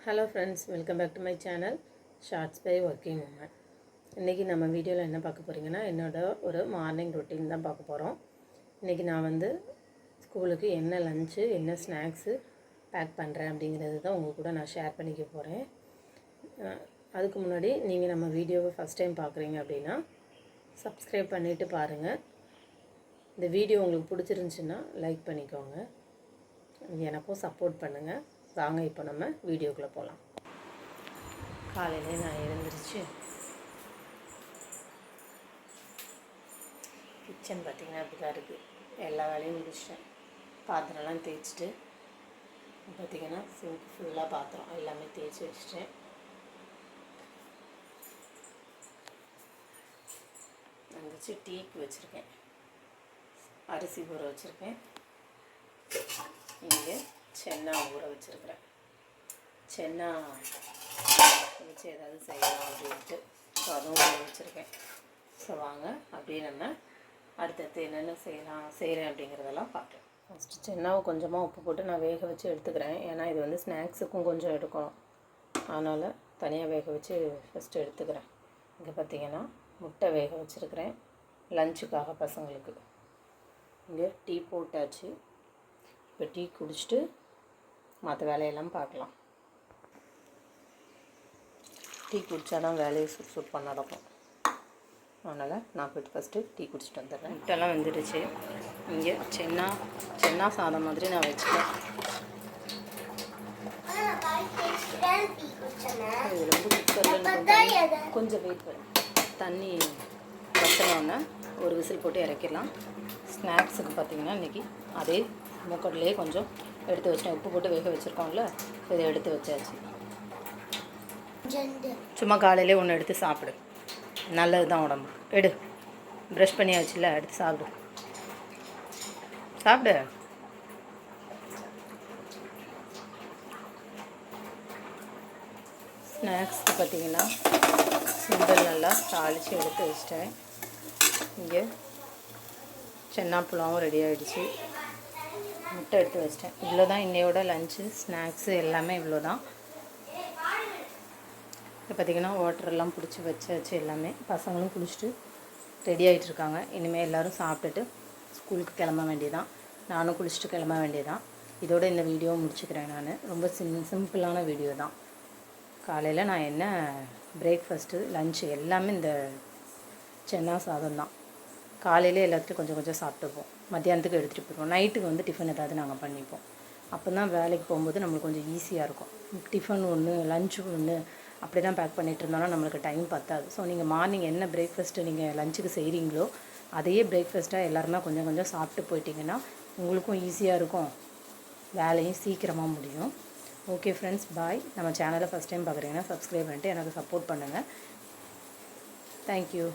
Hello friends welcome back to my channel shorts by working woman இன்றைக்கி நம்ம வீடியோவில் என்ன பார்க்க போகிறீங்கன்னா என்னோட ஒரு மார்னிங் ரொட்டீன் தான் பார்க்க போகிறோம் இன்றைக்கி நான் வந்து ஸ்கூலுக்கு என்ன லஞ்சு என்ன ஸ்நாக்ஸு பேக் பண்ணுறேன் அப்படிங்கிறது தான் உங்கள் கூட நான் ஷேர் பண்ணிக்க போகிறேன் அதுக்கு முன்னாடி நீங்கள் நம்ம வீடியோவை ஃபஸ்ட் டைம் பார்க்குறீங்க அப்படின்னா சப்ஸ்கிரைப் பண்ணிவிட்டு பாருங்கள் இந்த வீடியோ உங்களுக்கு பிடிச்சிருந்துச்சின்னா லைக் பண்ணிக்கோங்க. எனக்கும் சப்போர்ட் பண்ணுங்கள் வாங்க இப்போ நம்ம வீடியோக்குள்ளே போகலாம் காலையிலே நான் எழுந்திரிச்சு கிச்சன் பார்த்திங்கன்னா அப்படி தான் இருக்குது எல்லா வேலையும் முடிச்சிட்டேன். பாத்திரம்லாம் தேய்ச்சிட்டு பார்த்திங்கன்னா சிங்க் ஃபுல்லாக பாத்திரம் எல்லாமே தேய்ச்சி வச்சிட்டேன். வந்துச்சு டீக்கு வச்சுருக்கேன். அரிசி ஊற வச்சுருக்கேன். இங்கே சென்னா ஊற வச்சுருக்குறேன். சென்னா வச்சு ஏதாவது செய்யலாம் அப்படின்ட்டு. ஸோ அதுவும் ஊற வச்சுருக்கேன். ஸோ வாங்க அப்படியே நம்ம அடுத்தடுத்து என்னென்ன செய்யலாம் செய்கிறேன் அப்படிங்கிறதெல்லாம் பார்க்கலாம் ஃபஸ்ட்டு சென்னாவை கொஞ்சமாக உப்பு போட்டு நான் வேக வச்சு எடுத்துக்கிறேன். ஏன்னா இது வந்து ஸ்நாக்ஸுக்கும் கொஞ்சம் எடுக்கணும். அதனால் தனியாக வேக வச்சு ஃபஸ்ட்டு எடுத்துக்கிறேன். இங்கே பார்த்தீங்கன்னா முட்டை வேக வச்சுருக்கிறேன். லஞ்சுக்காக பசங்களுக்கு. இங்கே டீ போட்டாச்சு. இப்போ டீ குடிச்சிட்டு மற்ற வேலையெல்லாம் பார்க்கலாம். டீ குடித்தா தான் வேலையை சுறுசுறுப்பாக நடக்கும். அதனால் நான் போய்ட்டு ஃபஸ்ட்டு டீ குடிச்சிட்டு வந்துடுறேன். முட்டெல்லாம் வந்துடுச்சு. இங்கே சென்னா சென்னா சாதம் மாதிரி நான் வச்சுட்டேன். இது வந்து குக்கரில் கொஞ்சம் வெயிட் பண்ணு தண்ணி வத்தினோடனே ஒரு விசில் போட்டு இறக்கிடலாம். ஸ்நாக்ஸுக்கு பார்த்தீங்கன்னா இன்றைக்கி அதே மூக்கடலையே கொஞ்சம் எடுத்து வச்சிட்டேன். உப்பு போட்டு வேக வச்சுருக்கோம்ல இதை எடுத்து வச்சாச்சு. சும்மா காலையிலே ஒன்று எடுத்து சாப்பிடு. நல்லது தான் உடம்பு. எடு. ப்ரஷ் பண்ணியாச்சுல எடுத்து சாப்பிடு. சாப்பிடு. ஸ்நாக்ஸ்க்கு பார்த்தீங்கன்னா சுண்டல் நல்லா தாளித்து எடுத்து வச்சிட்டேன். இங்கே சென்னா புலாவும் ரெடி ஆகிடுச்சு முட்டை எடுத்து வச்சிட்டேன். இவ்வளோ தான் இன்னையோட லஞ்சு ஸ்நாக்ஸு எல்லாமே இவ்வளோ தான் இப்போ பார்த்திங்கன்னா வாட்டரெல்லாம் பிடிச்சி வச்சாச்சு எல்லாமே. பசங்களும் குளிச்சுட்டு ரெடி ஆகிட்டு இருக்காங்க. இனிமேல் எல்லோரும் சாப்பிட்டுட்டு ஸ்கூலுக்கு கிளம்ப வேண்டியதான் நானும் குளிச்சுட்டு கிளம்ப வேண்டியதான் இதோட இந்த வீடியோவை முடிச்சுக்கிறேன் நான். ரொம்ப சிம் சிம்பிளான வீடியோ தான். காலையில் நான் என்ன பிரேக்ஃபாஸ்ட்டு லஞ்சு எல்லாமே இந்த சென்னா சாதம் தான் காலையில் எல்லாத்துலையும் கொஞ்சம் கொஞ்சம் சாப்பிட்டுப்போம். மத்தியானத்துக்கு எடுத்துகிட்டு போயிடுவோம். நைட்டுக்கு வந்து டிஃபன் ஏதாவது நாங்கள் பண்ணிப்போம். அப்போ தான் வேலைக்கு போகும்போது நம்மளுக்கு கொஞ்சம் ஈஸியாக இருக்கும். டிஃபன் ஒன்று லஞ்ச் ஒன்று அப்படி தான் பேக் பண்ணிகிட்டு இருந்தோம்னா நம்மளுக்கு டைம் பத்தாது. ஸோ நீங்கள் மார்னிங் என்ன பிரேக்ஃபாஸ்ட்டு நீங்கள் லஞ்சுக்கு செய்கிறீங்களோ அதையே பிரேக்ஃபாஸ்ட்டாக எல்லாருமே கொஞ்சம் கொஞ்சம் சாப்பிட்டு போயிட்டீங்கன்னா உங்களுக்கும் ஈஸியாக இருக்கும். வேலையும் சீக்கிரமாக முடியும். ஓகே ஃப்ரெண்ட்ஸ் பாய் நம்ம சேனலை ஃபஸ்ட் டைம் பார்க்குறீங்கன்னா சப்ஸ்கிரைப் பண்ணிட்டு எனக்கு சப்போர்ட் பண்ணுங்கள் தேங்க்யூ